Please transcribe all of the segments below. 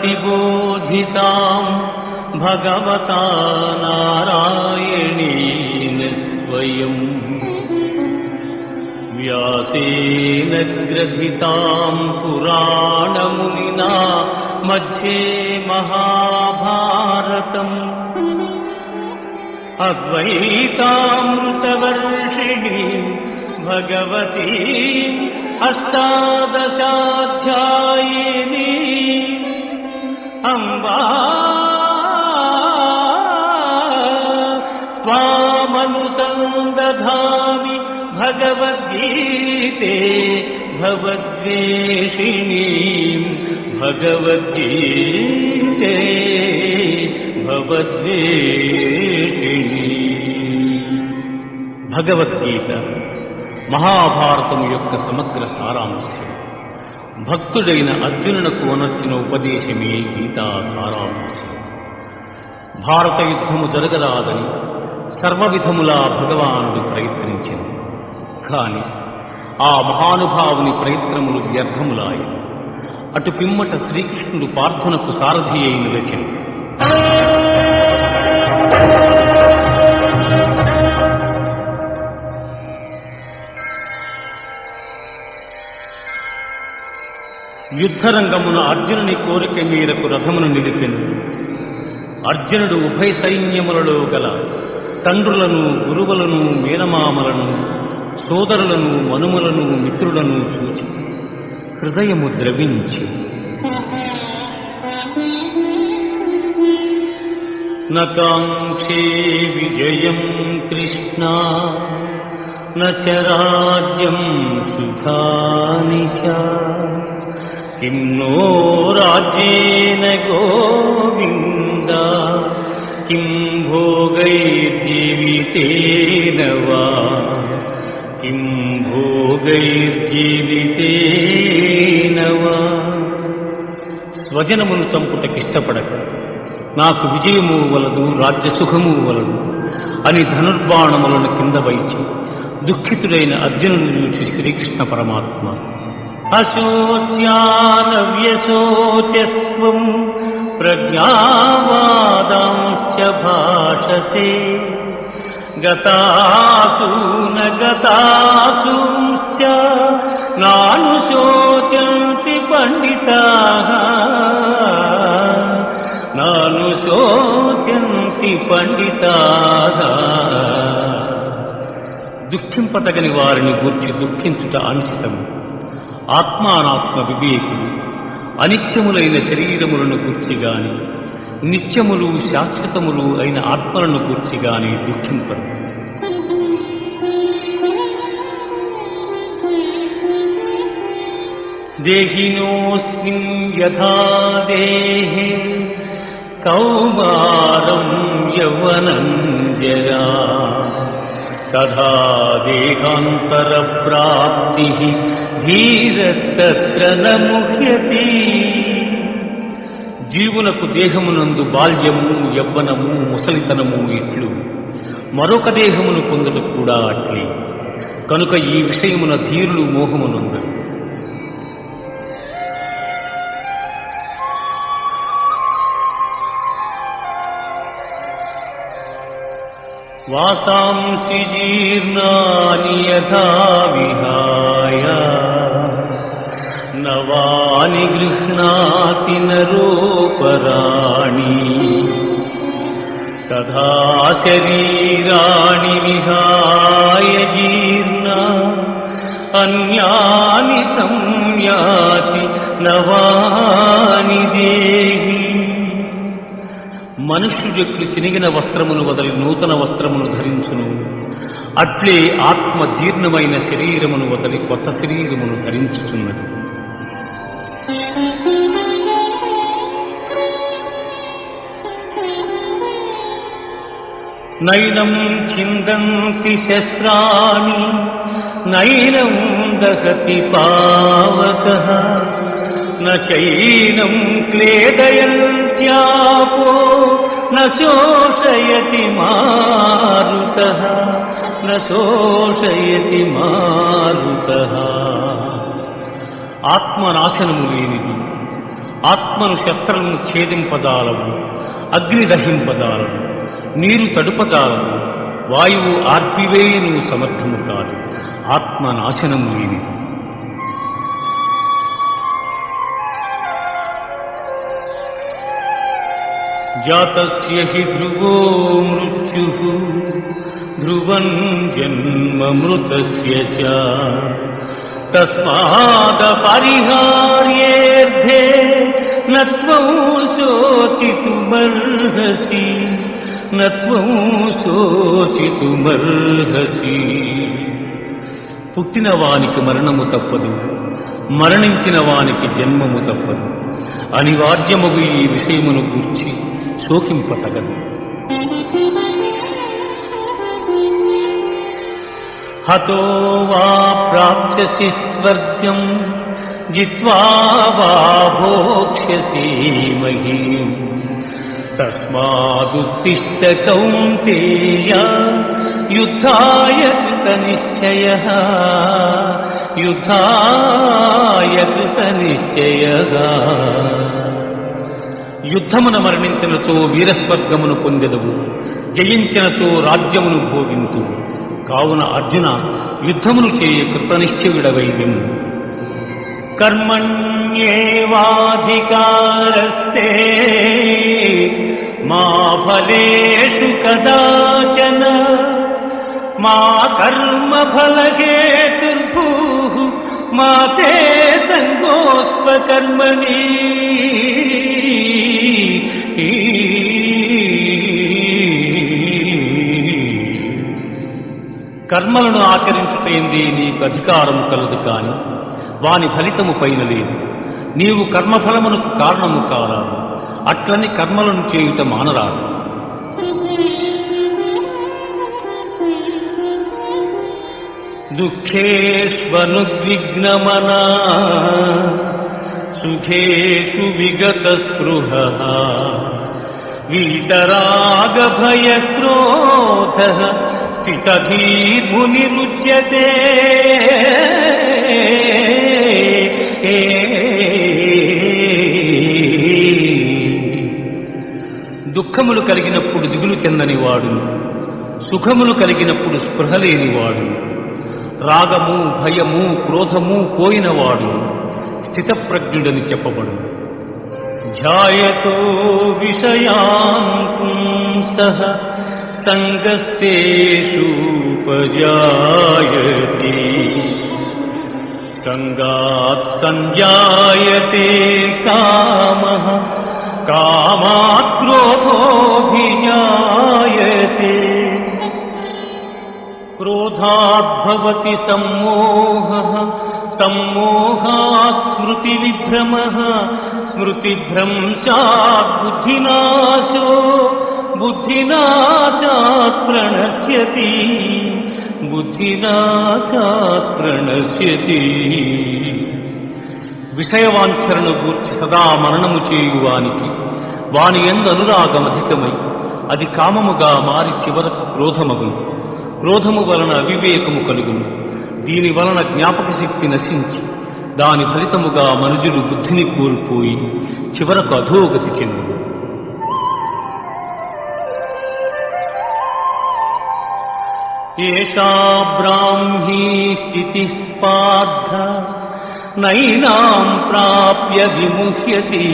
प्रतिबोधिताम् भगवता नारायणेन स्वयम् व्यासेन ग्रथिताम् पुराणमुनिना मध्ये महाभारतम्। अद्वैतामृतवर्षिणी भगवती अष्टादशाध्यायिनी अम्बा त्वामनुसन्दधामि भगवद्गीते भवद्वेषिणीम् भगवद्गीते భగవద్వేషిణి భగవద్గీత మహాభారతం యొక్క సమగ్ర సారాంశం భక్తుడైన అర్జునునకు అనొచ్చిన ఉపదేశమే గీతా సారాంశం. భారత యుద్ధము జరగరాదని సర్వవిధములా భగవానుడు ప్రయత్నించింది కాని ఆ మహానుభావుని ప్రయత్నములు వ్యర్థములాయి. అటు పిమ్మట శ్రీకృష్ణుడు పార్థునకు సారథి అయిన రచన. యుద్ధరంగమున అర్జునుని కోరిక మీరకు రథమును నిలిపింది అర్జునుడు ఉభయ సైన్యములలో గల తండ్రులను గురువులను మేనమామలను సోదరులను మనుమలను మిత్రులను చూచి హృదయము ద్రవించి. నకాంక్షే విజయం కృష్ణ నచ రాజ్యం సుఖాని చ కిం నో రాజ్యేన గోవింద కిం భోగైర్జీవితేన వా కిం భోగైర్జీవితేన వా స్వజనమును చంపుటకిష్టపడక నాకు విజయము వలదు రాజ్యసుఖము వలదు అని ధనుర్బాణములను కింద వైచి దుఃఖితుడైన అర్జునుని చూసి శ్రీకృష్ణ పరమాత్మ అశోచ్యానవ్యశోచస్వం ప్రజ్ఞావాదాంశ్చ భాషసే గతాసూన గతాసూంశ్చ నానుశోచంతి పండితాః నానుశోచంతి పండితాః దుఃఖింపతగని వారిని గూర్చి దుఃఖించుట అనుచితము. ఆత్మానాత్మ వివేకులు అనిత్యములైన శరీరములను గూర్చి గాని నిత్యములు శాశ్వతములు అయిన ఆత్మలను గూర్చి గాని దుఃఖింపరు దేహినోస్మిన్ యథా దేహే కౌమారం యవనం జరా తథా దేహాంతర ప్రాప్తి ధీరస్తత్ర న ముహ్యతి జీవునకు దేహమునందు బాల్యము యవ్వనము ముసలితనము ఇట్లు. మరొక దేహమును పొందుట కూడా అట్లే. కనుక ఈ విషయమున ధీరులు మోహమునందు వాసాంసి జీర్ణాని యథా విహాయ. నవాని గృహ్ణాతి నరోపరాణి తథా శరీరాణి విహాయ జీర్ణ అన్యాని సంయాతి నవాని దేహి. మనుష్యుడు చినిగిన వస్త్రమును వదలి నూతన వస్త్రమును ధరించును. అట్లే ఆత్మ జీర్ణమైన శరీరమును వదలి కొత్త శరీరమును ధరించుతున్నది నైనం చిందంతి శస్త్రాన్ని నైనం దహతి పావక నైనం క్లేదయంత్యాపో నోషయతి మారుత నోషయతి మారుత. ఆత్మనాశనము లేనిది. ఆత్మను శస్త్రము ఛేదింపజాలవు అగ్ని దహింపజాలవు నీరు తడుపజాలవు వాయువు ఆర్పివేయను సమర్థము కాదు. ఆత్మనాశనము లేనిది. జాతస్య హి ధ్రువో మృత్యు ధ్రువం జన్మ మృతస్య చ. తస్మాద పరిహార్యేర్థే నత్వం శోచితుమర్హసి నత్వం శోచితుమర్హసి పుట్టిన వానికి మరణము తప్పదు మరణించిన వానికి జన్మము తప్పదు. అనివార్యముగు ఈ విషయమును గూర్చి శోకింపతగదు. హతో వా ప్రాప్స్యసి స్వర్గం జిత్వా వా భోక్ష్యసి మహీం తస్మాదుత్తిష్ట కౌంతేయ యుద్ధాయ కృత నిశ్చయ యుద్ధాయ కృత నిశ్చయ యుద్ధమున మరణించినతో వీరస్వర్గమును పొందెదవు జయించినతో రాజ్యమును భోగింతు కావున అర్జున యుద్ధమును చేయ కృతనిశ్చయుడవైదెము కర్మణ్యేవాధికారస్తే మా ఫలేషు కదాచన. మా కర్మ ఫలహేతుర్భూ మా తే సంగోస్వకర్మణి కర్మలను ఆచరించుటైంది నీకు అధికారం కలదు కాని వాని ఫలితము పైన లేదు. నీవు కర్మఫలమునకు కారణము కారాదు. అట్లని కర్మలను చేయుట మానరాదు. దుఃఖేష్వనుద్విగ్నమనా సుఖేషు విగత స్పృహ వీతరాగభయక్రోధ స్థితధీర్మునిరుచ్యతే దుఃఖములు కలిగినప్పుడు దిగులు చెందని వాడు సుఖములు కలిగినప్పుడు స్పృహ లేనివాడు రాగము భయము క్రోధము పోయినవాడు స్థితప్రజ్ఞుడని చెప్పబడు. ధ్యాయతో విషయాన్ सङ्गस्तेषूपजायति। सङ्गात् सञ्जायते कामः कामात् क्रोधोऽभिजायते। क्रोधात् सम्मोहः सम्मोहात् स्मृतिविभ्रमः स्मृतिभ्रंशाद्बुद्धिनाशो బుద్ధినాశాత్ ప్రణశ్యతి బుద్ధినాశాత్ ప్రణశ్యతి విషయవాంఛరను గూర్చి సదా మరణము చేయువానికి వాని ఎందు అనురాగం అధికమై అది కామముగా మారి చివరకు క్రోధమగును. క్రోధము వలన అవివేకము కలుగును. దీని వలన జ్ఞాపక శక్తి నశించి దాని ఫలితముగా మనుజులు బుద్ధిని కోల్పోయి చివరకు అధోగతి చెందును ఏషా బ్రాహ్మీ స్థితి పార్థ నైనాం ప్రాప్య విముహ్యతి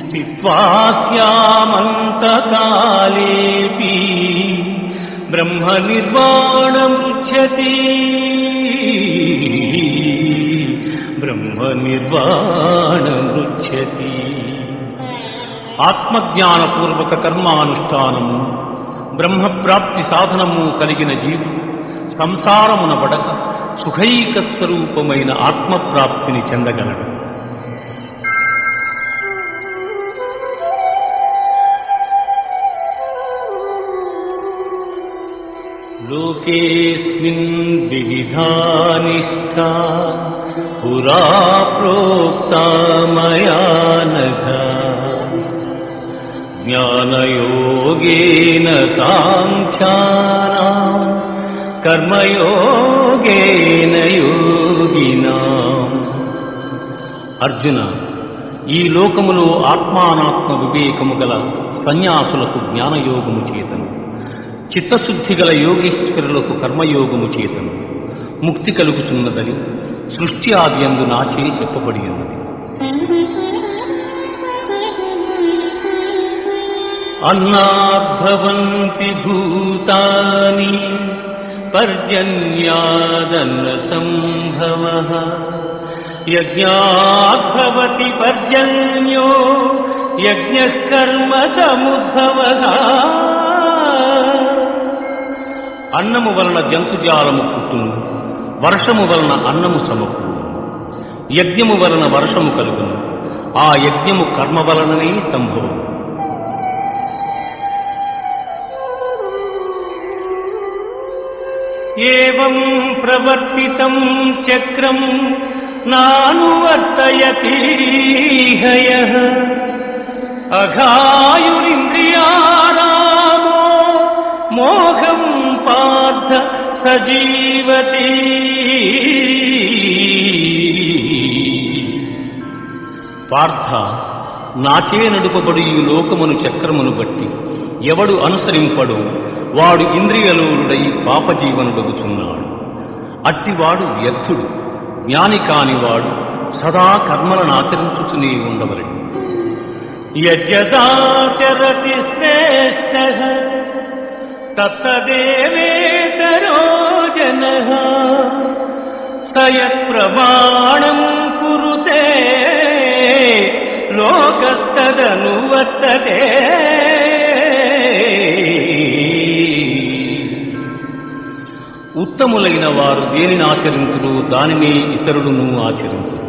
స్థిత్వా స్యామంతకాలేపి బ్రహ్మ నిర్వాణముచ్యతి బ్రహ్మ నిర్వాణముచ్యతి ఆత్మజ్ఞానపూర్వక కర్మానుష్ఠానము బ్రహ్మప్రాప్తి సాధనము కలిగిన జీవుడు సంసారమున పడక సుఖైక స్వరూపమైన ఆత్మప్రాప్తిని చెందగలడు. లోకేస్మిన్ వివిధా నిష్ఠా పురా ప్రోక్తా మయా జ్ఞానయోగేన సాంఖ్యానాం కర్మయోగేన యోగినా అర్జున ఈ లోకములో ఆత్మానాత్మ వివేకము గల సన్యాసులకు జ్ఞానయోగము చేతను. చిత్తశుద్ధి గల యోగీశ్వరులకు కర్మయోగము చేతను. ముక్తి కలుగుతున్నదని సృష్టి ఆద్యందు నాచే చెప్పబడి ఉన్నది అన్నాభవంతి భూతాని పర్జన్యాదన్న సంభవ యజ్ఞాద్భవతి పర్జన్యో యజ్ఞకర్మ సముద్భవ అన్నము వలన జంతుజాలము పుట్టును వర్షము వలన అన్నము సమకూరు యజ్ఞము వలన వర్షము కలుగును ఆ యజ్ఞము కర్మ వలననే సంభవం ఏం ప్రవర్తితం చక్రం నానువర్తయతిహయ అఘాయురింద్రియారామో మోహం పార్థ సజీవతి పార్థ నాచే నడుపబడి ఈ లోకమును చక్రమును బట్టి ఎవడు అనుసరింపడు వాడు ఇంద్రియలూరుడై పాపజీవనుడగుచున్నాడు. అట్టివాడు వ్యర్థుడు జ్ఞాని కానివాడు సదా కర్మలను ఆచరించుతూనే ఉండవలెను. యజదాచరతి శ్రేష్ఠ తత్తదేవేతరో జన సయత్ప్రమాణం కురుతే లోకస్తదనువర్తతే. ఉత్తములైన వారు దేనిని ఆచరింతురు? దానిని ఇతరులను ఆచరింతురు.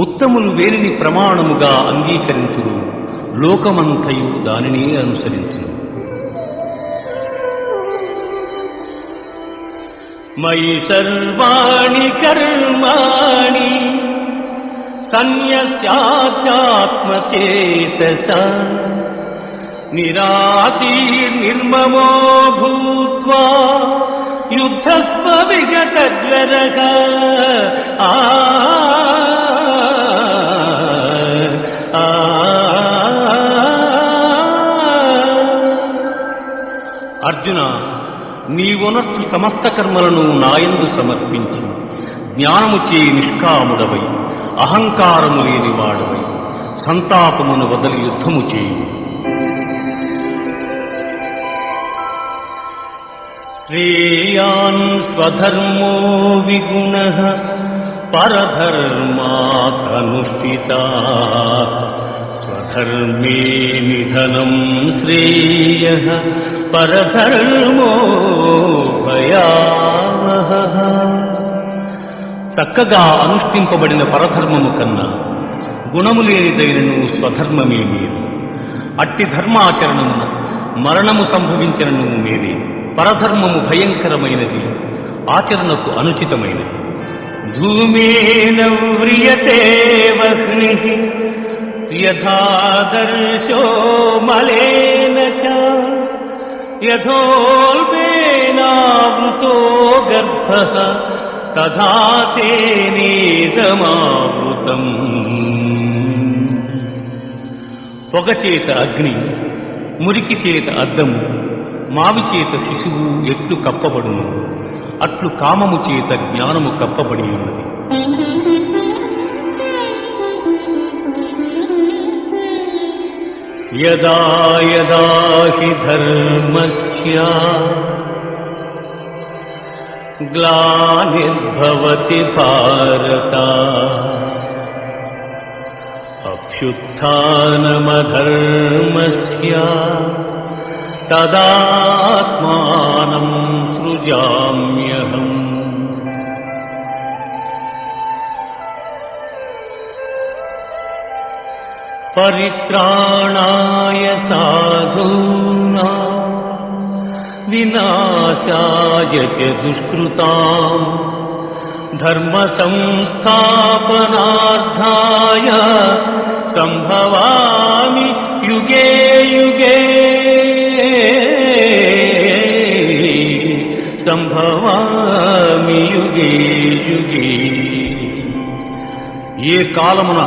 ఉత్తములు వేరిని ప్రమాణముగా అంగీకరింతురు? లోకమంతయు దానిని అనుసరించును మయి సర్వాణి కర్మాణి సన్యస్యాధ్యాత్మచేతస నిరాశీర్నిర్మమో భూత్వా యుద్ధస్వ విగతజ్వరః ఆ ఆ, అర్జున నీవునర్చు సమస్త కర్మలను నాయందు సమర్పించి జ్ఞానము చే నిష్కాముడవై అహంకారము లేనివాడవై సంతాపమును వదలి యుద్ధము చేయి శ్రేయాన్ స్వధర్మో విగుణ పరధర్మానుష్ఠితా స్వధర్మే నిధనం శ్రేయ పరధర్మో భయావహ చక్కగా అనుష్ఠింపబడిన పరధర్మము కన్నా గుణము లేనిదైనను స్వధర్మమే మీరు అట్టి ధర్మాచరణమున మరణము సంభవించినను మీరే పరధర్మము భయంకరమైనది ఆచరణకు అనుచితమైనది. ధూమేన వ్రియతే వహ్ని యథాదర్శో మలేన చ యథోల్పేనావృతో గర్భ తథా తేనేదమావృతం పొగ చేత అగ్ని మురికి చేత అద్దము మావిచేత శిశువు ఎట్లు కప్పబడును? అట్లు కామము చేత జ్ఞానము కప్పబడి ఉన్నది యదా యదా హి ధర్మస్య గ్లానిర్భవతి భారత అభ్యుత్నమధర్మస్య तदात्मानम् सृजाम्यहम्। परित्राणाय साधूना विनाशाय च दुष्कृताम्। धर्मसंस्थापनार्थाय सम्भवामि युगे युगे। సంభవామి యుగే యుగే. ఏ కాలమున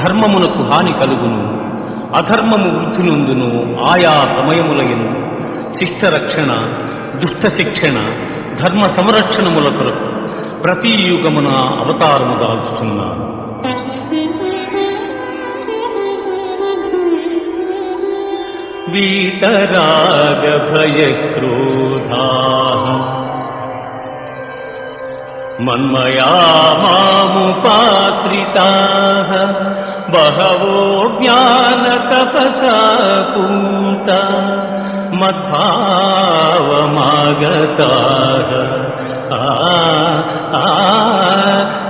ధర్మమునకు హాని కలుగును అధర్మము వృద్ధి నుందును ఆయా సమయములయను శిష్టరక్షణ దుష్ట శిక్షణ ధర్మ సంరక్షణముల కొరకు ప్రతి యుగమున అవతారము దాల్చుతున్నాను వీతరాగ భయక్రోధా మన్మయా మాముపాశ్రితా బహవో జ్ఞాన తపసా పూత మద్భావమాగతా ఆ ఆ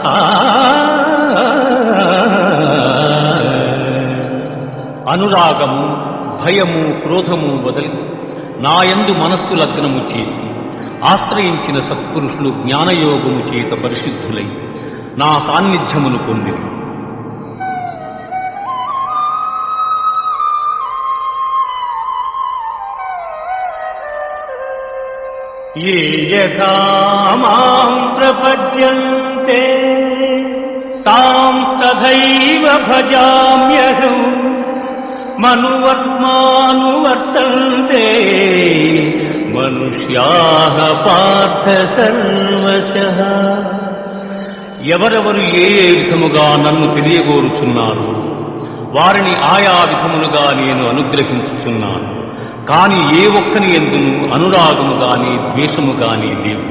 ఆ అనురాగము భయము క్రోధము వదిలి నాయందు మనస్సు లగ్నము చేసి ఆశ్రయించిన సత్పురుషులు జ్ఞానయోగము చేత పరిశుద్ధులై నా సాన్నిధ్యమును పొంది ఏ యథా మాం ప్రపద్యంతే తాం తథైవ భజామ్యహం మనువర్మానువర్తంతే మనుష్యాః పార్థ సర్వశ ఎవరెవరు ఏ ఏ విధముగా నన్ను తెలియగోరుచున్నారు వారిని ఆయా విధములుగా నేను అనుగ్రహించుచున్నాను. కాని ఏ ఒక్కని ఎందును అనురాగము గాని ద్వేషము గాని లేవు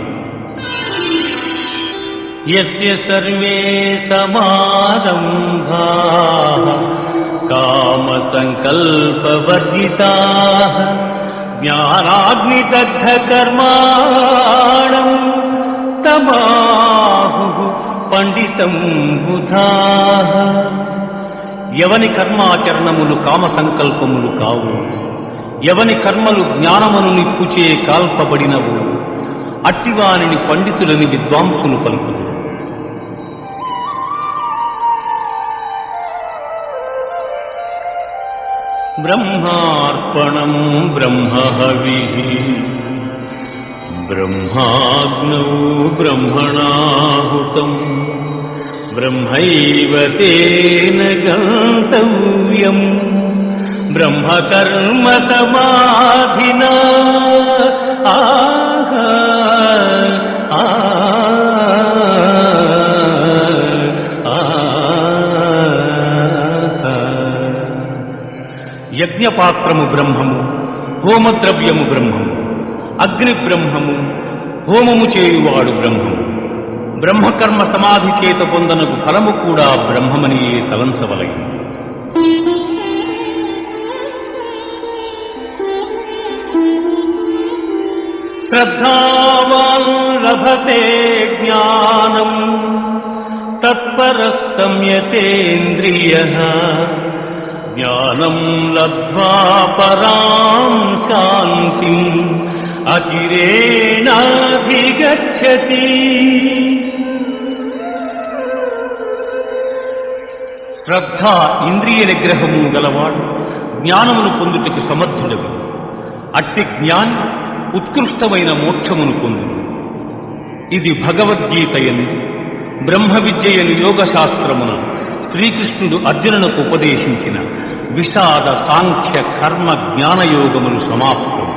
యస్య సర్వే సమారంభా కామ సంకల్పవర్జితా జ్ఞానాగ్నిదగ్ధ కర్మాణం తమాహు పండితం బుధా ఎవని కర్మాచరణములు కామ సంకల్పములు కావు. ఎవని కర్మలు జ్ఞానమును నిప్పుచే కాల్పబడినవు. అట్టివానిని పండితులని విద్వాంసులు పలుకుదు ब्रह्मार्पणम् ब्रह्महविः। ब्रह्माग्नौ ब्रह्मणाहुतम् ब्रह्मैव तेन गातव्यम् ब्रह्मकर्मतमाधिना आह। యజ్ఞపాత్రము బ్రహ్మము హోమద్రవ్యము బ్రహ్మము అగ్ని బ్రహ్మము హోమము చేయువాడు బ్రహ్మము. బ్రహ్మకర్మ సమాధి చేత పొందనకు ఫలము కూడా బ్రహ్మమని తలంచవలైంది శ్రద్ధావాన్ లభతే జ్ఞానం తత్పర సంయతేంద్రియ ఫలం లబ్ధ్వా పరాం శాంతి అచిరేణాధిగచ్చతి శ్రద్ధ ఇంద్రియ నిగ్రహము గలవాడు జ్ఞానమును పొందుటకు సమర్థుడవి అట్టి జ్ఞాని ఉత్కృష్టమైన మోక్షమును పొందు ఇది భగవద్గీతయని బ్రహ్మ విద్యయని యోగశాస్త్రమున శ్రీకృష్ణుడు అర్జునునకు ఉపదేశించిన ವಿಷಾದ ಸಾಂಖ್ಯ ಕರ್ಮ ಜ್ಞಾನ ಯೋಗವನ್ನು ಸಮಾಪ್ತ